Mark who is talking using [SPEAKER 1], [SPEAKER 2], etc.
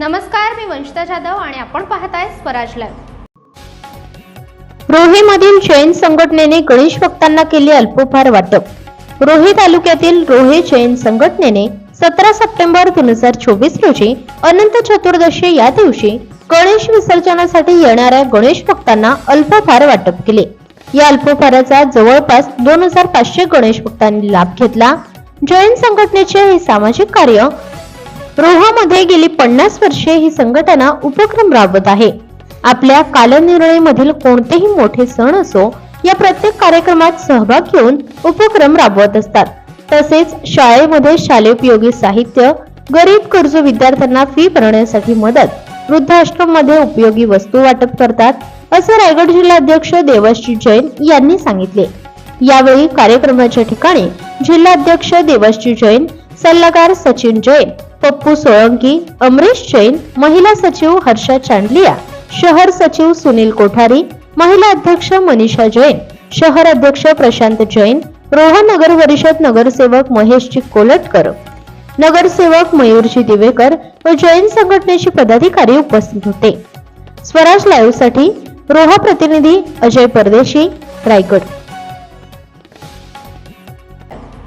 [SPEAKER 1] नमस्कार मी वंशिता जाधव आणि आपण पाहताय स्वराज लाईव्ह
[SPEAKER 2] रोहेमधील जैन संघटनेने गणेश भक्तांना केले अल्पोपहार वाटप. रोहे तालुक्यातील रोहे जैन संघटनेने सतरा सप्टेंबर दोन हजार चोवीस रोजी अनंत चतुर्दशी या दिवशी गणेश विसर्जनासाठी येणाऱ्या गणेश भक्तांना अल्पोपहार वाटप केले. या अल्पोपहाराचा जवळपास दोन हजार पाचशे गणेश भक्तांनी लाभ घेतला. जैन संघटनेचे हे सामाजिक कार्य रोहामध्ये गेली पन्नास वर्षे ही संघटना उपक्रम राबवत आहे. आपल्या कालनिर्णयमधील कोणतेही मोठे सण असो या प्रत्येक कार्यक्रमात सहभाग घेऊन उपक्रम राबवत असतात. तसेच शाळेमध्ये शालेपयोगी साहित्य गरीब कर्ज विद्यार्थ्यांना फी भरण्यासाठी मदत वृद्धाश्रममध्ये उपयोगी वस्तू वाटप करतात असं रायगड जिल्हाध्यक्ष देवाश्री जैन यांनी सांगितले. यावेळी कार्यक्रमाच्या ठिकाणी जिल्हाध्यक्ष देवाश्री जैन सल्लागार सचिन जैन पप्पू सोळंकी अमरीश जैन महिला सचिव हर्षा चांडलिया शहर सचिव सुनील कोठारी महिला अध्यक्ष मनीषा जैन शहर अध्यक्ष प्रशांत जैन रोहा नगर परिषद नगरसेवक महेशजी कोलटकर नगरसेवक मयूरजी दिवेकर व जैन संघटनेचे पदाधिकारी उपस्थित होते. स्वराज लाईव्हसाठी रोहा प्रतिनिधी अजय परदेशी रायगड.